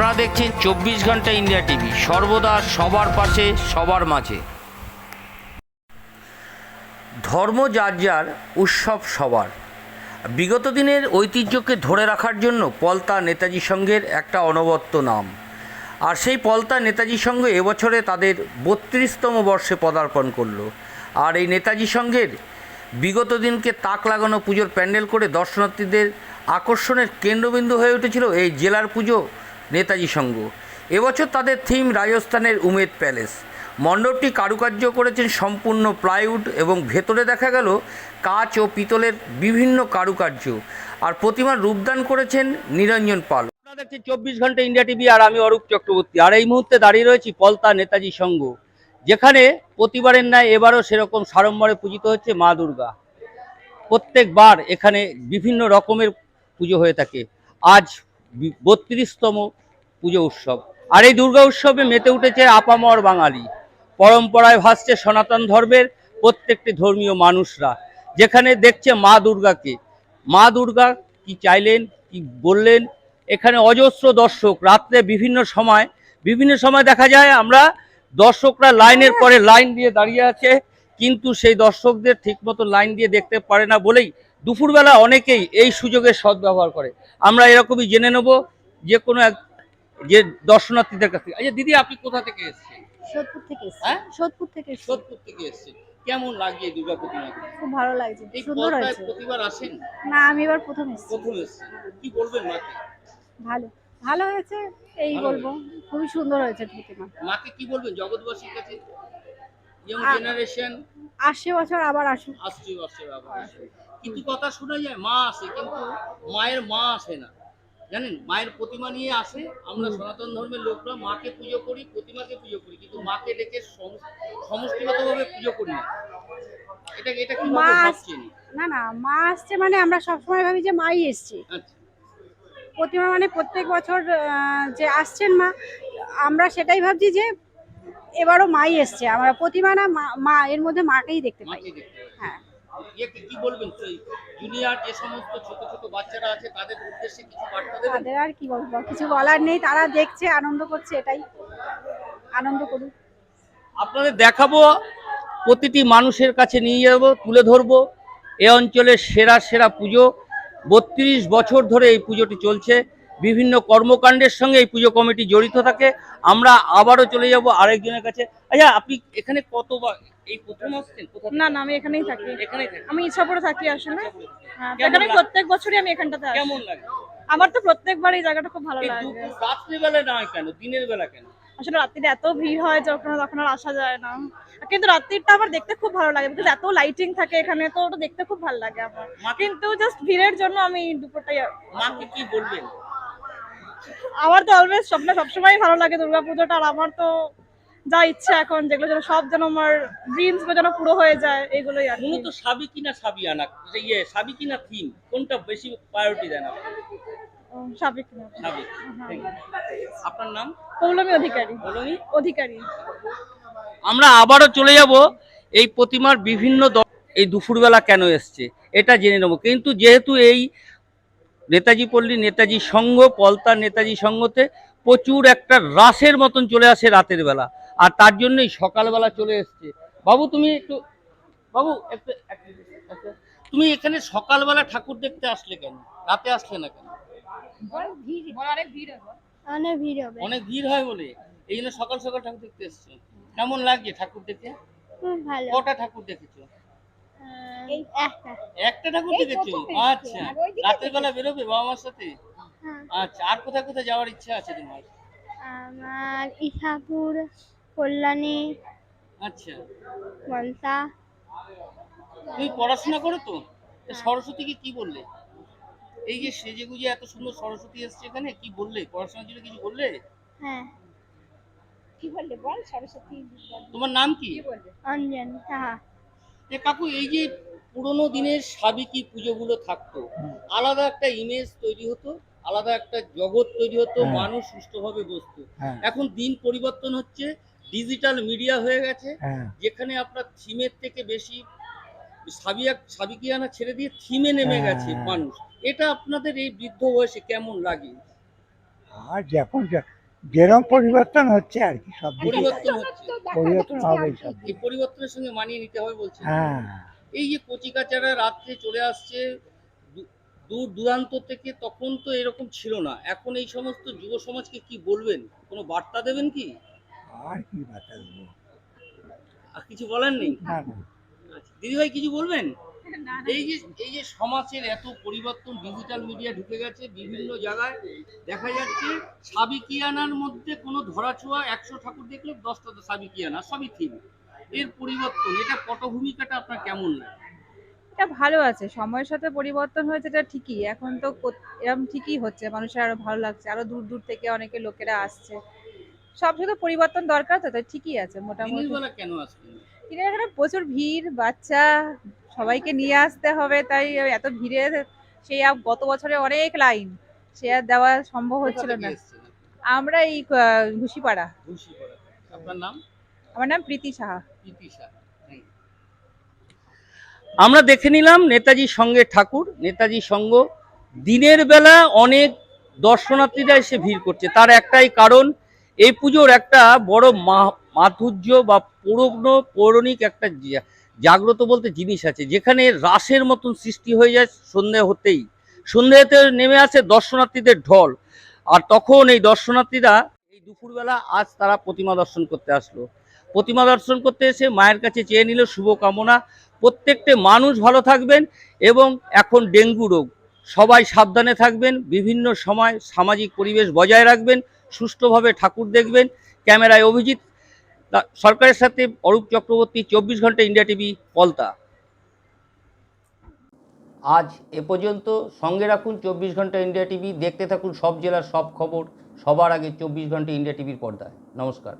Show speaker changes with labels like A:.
A: আপনারা দেখছেন চব্বিশ ঘণ্টা ইন্ডিয়া টিভি। সর্বদা সবার পাশে, সবার মাঝে। ধর্ম যার যার, উৎসব সবার। বিগত দিনের ঐতিহ্যকে ধরে রাখার জন্য পলতা নেতাজি সংঘের একটা অনবদ্য নাম। আর সেই পলতা নেতাজি সংঘ এবছরে তাদের বত্রিশতম বর্ষে পদার্পণ করল। আর এই নেতাজি সংঘের বিগত দিনকে তাক লাগানো পুজোর প্যান্ডেল করে দর্শনার্থীদের আকর্ষণের কেন্দ্রবিন্দু হয়ে উঠেছিল এই জেলার পুজো নেতাজি সংঘ। এবছর তাদের থিম রাজস্থানের উমেদ প্যালেস। মণ্ডপটি কারুকার্য করেছেন সম্পূর্ণ প্লাইউড এবং ভেতরে দেখা গেল কাচ ও পিতলের বিভিন্ন কারুকার্য। আর প্রতিমার রূপদান করেছেন নিরঞ্জন পাল। আপনারা দেখছেন চব্বিশ ঘণ্টা ইন্ডিয়া টিভি আর আমি অরূপ চক্রবর্তী। আর এই মুহূর্তে দাঁড়িয়ে রয়েছি পলতা নেতাজি সংঘ। যেখানে প্রতিবারের ন্যায় এবারও সেরকম সাড়ম্বরে পূজিত হচ্ছে মা দুর্গা। প্রত্যেকবার এখানে বিভিন্ন রকমের পুজো হয়ে থাকে। আজ বত্রিশতম পুজো উৎসব। আর এই দুর্গা উৎসবে মেতে উঠেছে আপামর বাঙালি। পরম্পরায় ভাসছে সনাতন ধর্মের প্রত্যেকটি ধর্মীয় মানুষরা। যেখানে দেখছে মা দুর্গাকে। মা দুর্গা কি চাইলেন, কি বললেন? এখানে অজস্র দর্শক। রাত্রে বিভিন্ন সময় বিভিন্ন সময় দেখা যায় আমরা দর্শকরা লাইনের পরে লাইন দিয়ে দাঁড়িয়ে আছে। কিন্তু সেই দর্শকদের ঠিকমতো লাইন দিয়ে দেখতে পারে না বলেই দুপুরবেলা অনেকেই এই সুযোগের সদ্ব্যবহার করে। আমরা এরকমই জেনে নেব যে কোনো এক যে দর্শনার্থীদের কাছ থেকে। আচ্ছা দিদি আপনি কোথা থেকে এসেছেন?
B: সোদপুর থেকে
A: হ্যাঁ?
B: সোদপুর থেকে
A: সোদপুর থেকে এসেছেন। কেমন লাগে দুর্গা প্রতিমাকে
B: খুব ভালো লাগছে সুন্দর হয়েছে।
A: প্রতিবার আসেন?
B: না আমি এবার প্রথম এসেছি।
A: প্রথম এসেছেন। কি বলবেন মাকে?
B: ভালো। ভালো হয়েছে এই বলব। খুবই সুন্দর হয়েছে প্রতিমা।
A: মাকে কি বলবেন জগৎবাসীর কাছে? ইয়ং
B: আ-
A: জেনারেশন
B: আসছে বছর আবার আসুন
A: আসছে আসছে আবার আসে। কিন্তু কথা শোনা যায় মা আসে কিন্তু মায়ের মা আসে না। জানেন মায়ের প্রতিমা নিয়ে আসে আমরা সনাতন ধর্মের লোকরা মাকে পুজো করি প্রতিমাকে পুজো করি কিন্তু মাকে ডেকে সম- সমষ্টিগতভাবে পুজো করি না। এটা এটা কি
B: মা না না মা আসছে মানে আমরা সবসময় ভাবি যে মাই এসছে।
A: আচ্ছা।
B: প্রতিমা মানে প্রত্যেক বছর যে আসছেন মা আমরা সেটাই ভাবছি যে এবারও মাই এসছে। আমরা প্রতিমা না মা এর মধ্যে মাকেই দেখতে পাই।
A: ইয়েকে কি বলবেন? জুনিয়র যে সমস্ত ছোট ছোট বাচ্চারা আছে তাদের উদ্দেশ্যে কিছু বার্তা দেবেন?
B: তাদের আর কি বলব? কিছু বলার নেই তারা দেখছে আনন্দ করছে এটাই। আনন্দ করুক।
A: আপনাদের দেখাবো প্রতিটি মানুষের কাছে নিয়ে যাব তুলে ধরবো। এ অঞ্চলের সেরা সেরা পুজো বত্রিশ বছর ধরে এই পুজোটি চলছে। বিভিন্ন কর্মকাণ্ডের সঙ্গে এই পুজো কমিটি জড়িত থাকে। আমরা আবারও চলে যাব আরেকজনের কাছে। আচ্ছা আপনি এখানে কতবার? এই প্রথম আসছেন?
C: না না আমি এখানেই থাকি।
A: এখানেই থাকেন?
C: আমি ইচ্ছাপুরে থাকি আসলে। হ্যাঁ প্রত্যেক বছরই আমি এখানটাতে আসি।
A: কেমন লাগে?
C: আমার তো প্রত্যেকবার এই জায়গাটা খুব ভালো লাগে।
A: রাত্রিবেলা নয় কেন? দিনের বেলা কেন?
C: আসলে রাত্রিরে এত ভিড় হয় যখন তখন আর আসা যায় না। কিন্তু রাত্রিটা আমার দেখতে খুব ভালো লাগে বিকজ এত লাইটিং থাকে এখানে তো ওটা দেখতে খুব ভালো লাগে আমার। কিন্তু জাস্ট ভিড়ের জন্য আমি দুপুরটাই
A: মাকে কি বলবেন?
C: আমার তো অলওয়েজ স্বপ্ন সবসময় ভালো লাগে দুর্গাপুজোটা আর আমার তো যা ইচ্ছা এখন যেগুলো যেন সব যেন আমার ড্রিমস যেন পুরো হয়ে যায় এগুলোই আর।
A: মূলত সাবিকি না সাবিয়ানা ইয়ে সাবিকি না থিম কোনটা বেশি প্রায়োরিটি দেন
C: সাবেক।
A: সাবিক আপনার নাম?
C: পৌলমী অধিকারী।
A: বলুন
C: অধিকারী।
A: আমরা আবারও চলে যাব এই প্রতিমার বিভিন্ন এই দুপুরবেলা কেন এসছে এটা জেনে নেব। কিন্তু যেহেতু এই নেতাজি পল্লী নেতাজি সংঘ পলতা নেতাজি সংঘতে প্রচুর একটা রাসের মতন চলে আসে রাতের বেলা। আর তার জন্যই সকালবেলা চলে এসছে। বাবু তুমি একটু বাবু একটু তুমি এখানে সকালবেলা ঠাকুর দেখতে আসলে কেন? রাতে আসলে না কেন?
B: অনেক ভিড় হবে।
A: অনেক ভিড় হয় বলে? এই জন্য সকাল সকাল ঠাকুর দেখতে এসছো। কেমন লাগছে ঠাকুর দেখে?
B: খুব ভালো।
A: কটা ঠাকুর দেখেছ?
B: একটা।
A: একটা ঠাকুর দেখেছ আচ্ছা। রাতের বেলা বেরোবে বাবা মার সাথে?
B: হ্যাঁ।
A: আচ্ছা আর কোথায় কোথায় যাওয়ার ইচ্ছা আছে তোমার?
B: আমার ইসাপুর কল্যাণী
A: আচ্ছা।
B: মনসা
A: তুমি পড়াশোনা করো তো? সরস্বতীকে কি বললে? এই যে সেজে গুজে এত সুন্দর সরস্বতী এসছে এখানে কি বললে? পড়াশোনার জন্য কিছু বললে?
B: হ্যাঁ। কি বললে বল? সরস্বতী
A: তোমার নাম কি?
B: অঞ্জন সাহা
A: কাকু এই যে পুরোনো দিনের সাবিকি পুজোগুলো থাকতো। আলাদা একটা ইমেজ তৈরি হতো আলাদা একটা জগৎ তৈরি হতো
D: হ্যাঁ।
A: মানুষ সুষ্ঠুভাবে বসতো।
D: হ্যাঁ।
A: এখন দিন পরিবর্তন হচ্ছে ডিজিটাল মিডিয়া হয়ে গেছে
D: হ্যাঁ।
A: যেখানে আপনার থিমের থেকে বেশি সাবিয়া সাবিকিয়ানা ছেড়ে দিয়ে থিমে নেমে। গেছে মানুষ। এটা আপনাদের এই বৃদ্ধ বয়সে কেমন লাগে?
D: আর যখন যা- যেরকম পরিবর্তন হচ্ছে আর কি সব
A: পরিবর্তন হচ্ছে।
D: পরিবর্তন সব
A: এই পরিবর্তনের সঙ্গে মানিয়ে নিতে হবে বলছেন।
D: হ্যাঁ।
A: এই যে কচিকাচারা রাত্রে চলে আসছে দূর দূরান্ত থেকে তখন তো এরকম ছিল না। এখন এই সমস্ত যুব সমাজকে কি বলবেন? কোনো বার্তা দেবেন কি?
D: আর কি বাতা দেবো?
A: আর কিছু বলার নেই? আচ্ছা, দিদিভাই কিছু বলবেন? এই যে এই যে সমাজের এত পরিবর্তন ডিজিটাল মিডিয়া ঢুকে গেছে বিভিন্ন জায়গায় দেখা যাচ্ছে সাবিকিয়ানার মধ্যে কোনো ধরাছোঁয়া একশো ঠাকুর দেখলে দশটা তো সাবিকিয়ানা সবই থিম এর পরিবর্তন এটা পটভূমিকাটা আপনার কেমন লাগে?
E: এটা ভালো আছে সময়ের সাথে পরিবর্তন হয়েছে এটা ঠিকই এখন তো এরকম ঠিকই হচ্ছে মানুষের আরও ভালো লাগছে আরও দূর দূর থেকে অনেকে লোকেরা আসছে। সব শুধু পরিবর্তন দরকার তো তাই ঠিকই আছে মোটামুটি।
A: কেন
E: দিনের এখানে প্রচুর ভিড় বাচ্চা সবাইকে নিয়ে আসতে হবে তাই এত ভিড়ে সেই গত বছরে অনেক লাইন সে আর দেওয়া সম্ভব হচ্ছিল না। আমরা এই ঘুষিপাড়া।
A: আপনার নাম?
E: আমার নাম প্রীতি সাহা।
A: আমরা দেখে নিলাম নেতাজি সঙ্গে ঠাকুর নেতাজি সঙ্গ। দিনের বেলা অনেক দর্শনার্থীরা এসে ভিড় করছে। তার একটাই কারণ এই পুজোর একটা বড় মাধুর্য বা পুরনো পৌরাণিক একটা জাগ্রত বলতে জিনিস আছে। যেখানে রাসের মতন সৃষ্টি হয়ে যায় সন্ধে হতেই। সন্ধ্যেতে নেমে আসে দর্শনার্থীদের ঢল। আর তখন এই দর্শনার্থীরা এই দুপুরবেলা আজ তারা প্রতিমা দর্শন করতে আসলো। প্রতিমা দর্শন করতে এসে মায়ের কাছে চেয়ে নিল শুভকামনা। প্রত্যেকটা মানুষ ভালো থাকবেন এবং এখন ডেঙ্গু রোগ। সবাই সাবধানে থাকবেন, বিভিন্ন সময় সামাজিক পরিবেশ বজায় রাখবেন, সুষ্ঠুভাবে ঠাকুর দেখবেন। ক্যামেরায় অভিজিৎ সরকারের সাথে অরূপ চক্রবর্তী, চব্বিশ ঘণ্টা ইন্ডিয়া টিভি, পলতা। আজ এ পর্যন্ত সঙ্গে রাখুন চব্বিশ ঘণ্টা ইন্ডিয়া টিভি, দেখতে থাকুন সব জেলার সব খবর, সবার আগে চব্বিশ ঘণ্টা ইন্ডিয়া টিভির পর্দায়। নমস্কার।